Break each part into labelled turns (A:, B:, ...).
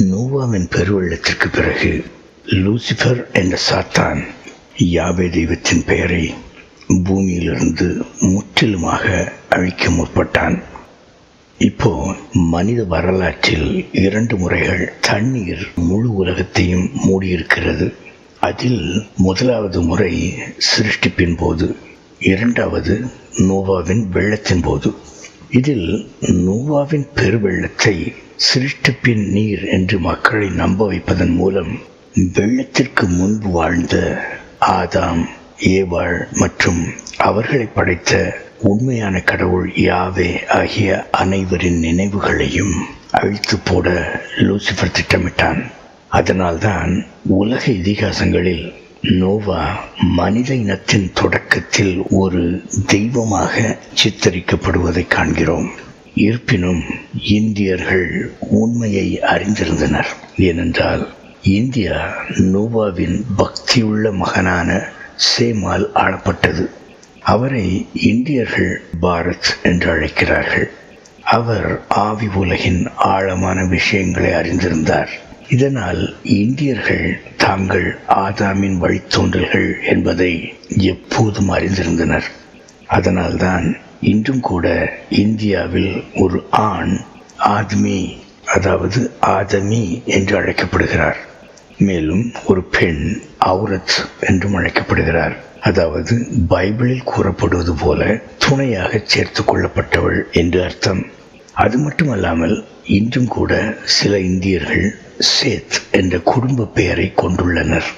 A: நோவாவின் பெருவெள்ளத்திற்கு பிறகு லூசிஃபர் என்ற சாத்தான் யாவே தெய்வத்தின் பெயரை பூமியிலிருந்து முற்றிலுமாக அழிக்க முற்பட்டான். இப்போ மனித வரலாற்றில் இரண்டு முறைகள் தண்ணீர் முழு உலகத்தையும் மூடியிருக்கிறது. அதில் முதலாவது முறை சிருஷ்டிப்பின் போது இரண்டாவது நோவாவின் வெள்ளத்தின் போது. இதில் நோவாவின் பெருவெள்ளத்தை சிருஷ்டிப்பின் நீர் என்று மக்களை நம்ப வைப்பதன் மூலம் வெள்ளத்திற்கு முன்பு வாழ்ந்த ஆதாம் ஏவாள் மற்றும் அவர்களை படைத்த உண்மையான கடவுள் யாவே ஆகிய அனைவரின் நினைவுகளையும் அழித்து போட லூசிஃபர் திட்டமிட்டான். அதனால்தான் உலக இதிகாசங்களில் நோவா மனித இனத்தின் தொடக்கத்தில் ஒரு தெய்வமாக சித்தரிக்கப்படுவதை காண்கிறோம். இருப்பினும் இந்தியர்கள் உண்மையை அறிந்திருந்தனர். ஏனென்றால் இந்தியா நோவாவின் பக்தியுள்ள மகனான சேமால் ஆளப்பட்டது. அவரை இந்தியர்கள் பாரத் என்று அழைக்கிறார்கள். அவர் ஆவி உலகின் ஆழமான விஷயங்களை அறிந்திருந்தார். இதனால் இந்தியர்கள் தாங்கள் ஆதாமின் வழித்தோன்றல்கள் என்பதை எப்போதும் அறிந்திருந்தனர். அதனால்தான் இன்றும் கூட இந்தியாவில் ஒரு ஆண் ஆத்மி அதாவது ஆதமி என்று அழைக்கப்படுகிறார். மேலும் ஒரு பெண் அவுரத் என்றும் அழைக்கப்படுகிறார். அதாவது பைபிளில் கூறப்படுவது போல துணையாக சேர்த்து கொள்ளப்பட்டவள் என்று அர்த்தம். அது மட்டுமல்லாமல் இன்றும் கூட சில இந்தியர்கள் சேத் என்ற குடும்ப பெயரை கொண்டுள்ளனர்.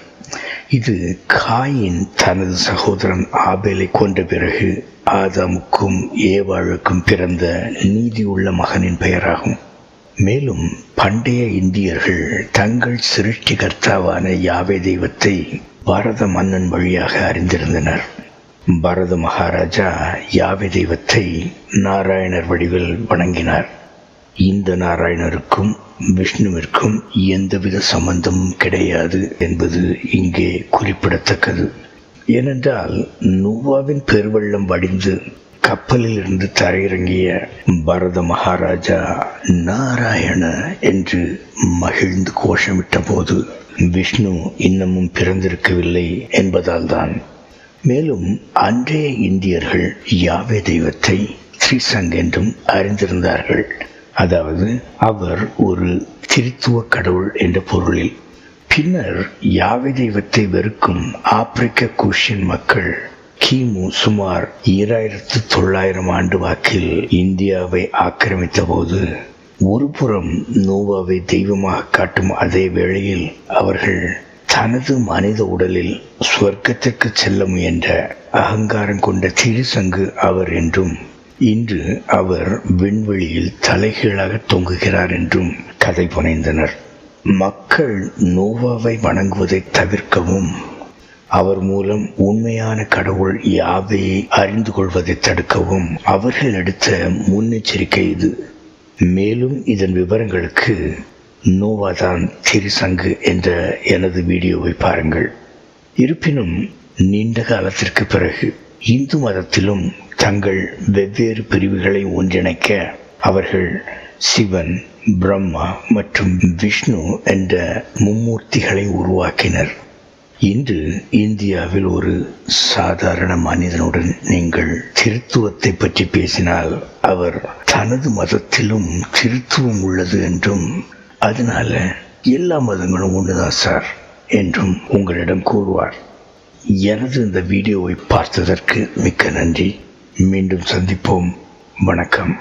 A: இது காயின் தனது சகோதரன் ஆபேலை கொண்ட பிறகு ஆதாமுக்கும் ஏவாழுக்கும் பிறந்த நீதியுள்ள மகனின் பெயராகும். மேலும் பண்டைய இந்தியர்கள் தங்கள் சிருஷ்டிகர்த்தாவான யாவே தெய்வத்தை பாரத மன்னன் வழியாக அறிந்திருந்தனர். பாரத மகாராஜா யாவே தெய்வத்தை நாராயணர் வடிவில் வணங்கினார். இந்த நாராயணருக்கும் விஷ்ணுவிற்கும் எந்தவித சம்பந்தமும் கிடையாது என்பது இங்கே குறிப்பிடத்தக்கது. ஏனென்றால் நுவாவின் பெருவெள்ளம் வடிந்து கப்பலில் இருந்து தரையிறங்கிய பரத மகாராஜா நாராயண என்று மகிழ்ந்து கோஷமிட்ட போது விஷ்ணு இன்னமும் பிறந்திருக்கவில்லை என்பதால் தான் மேலும் அன்றைய இந்தியர்கள் யாவே தெய்வத்தை ஸ்ரீசங் என்றும் அறிந்திருந்தார்கள். அதாவது அவர் ஒரு திருத்துவ கடவுள் என்ற பொருளில் பின்னர் யாவை தெய்வத்தை வெறுக்கும் ஆப்பிரிக்க குஷியன் மக்கள் கிமு சுமார் ஈராயிரத்து தொள்ளாயிரம் ஆண்டு வாக்கில் இந்தியாவை ஆக்கிரமித்த போது ஒருபுறம் நோவாவை தெய்வமாக காட்டும் அதே வேளையில் அவர்கள் தனது மனித உடலில் சொர்க்கத்திற்கு செல்ல முயன்ற அகங்காரம் கொண்ட திருசங்கு அவர் என்றும் இன்று அவர் விண்வெளியில் தலைகீழாக தொங்குகிறார் என்றும் கதை புனைந்தனர். மக்கள் நோவாவை வணங்குவதை தவிர்க்கவும். அவர் மூலம் உண்மையான கடவுள் யாவையை அறிந்து கொள்வதை தடுக்கவும். அவர்கள் எடுத்த முன்னெச்சரிக்கை இது. மேலும் இதன் விவரங்களுக்கு நோவாதான் திருசங்கு என்ற எனது வீடியோவை பாருங்கள். இருப்பினும் நீண்ட காலத்திற்கு பிறகு இந்து மதத்திலும் தங்கள் வெவ்வேறு பிரிவுகளை ஒன்றிணைக்க அவர்கள் சிவன் பிரம்மா மற்றும் விஷ்ணு என்ற மும்மூர்த்திகளை உருவாக்கினர். இன்று இந்தியாவில் ஒரு சாதாரண மனிதனுடன் நீங்கள் திருத்துவத்தை பற்றி பேசினால் அவர் தனது மதத்திலும் திருத்துவம் உள்ளது என்றும் அதனால எல்லா மதங்களும் ஒன்றுதான் சார் என்றும் உங்களிடம் கூறுவார். எனது இந்த வீடியோவை பார்த்ததற்கு மிக்க நன்றி. மீண்டும் சந்திப்போம். வணக்கம்.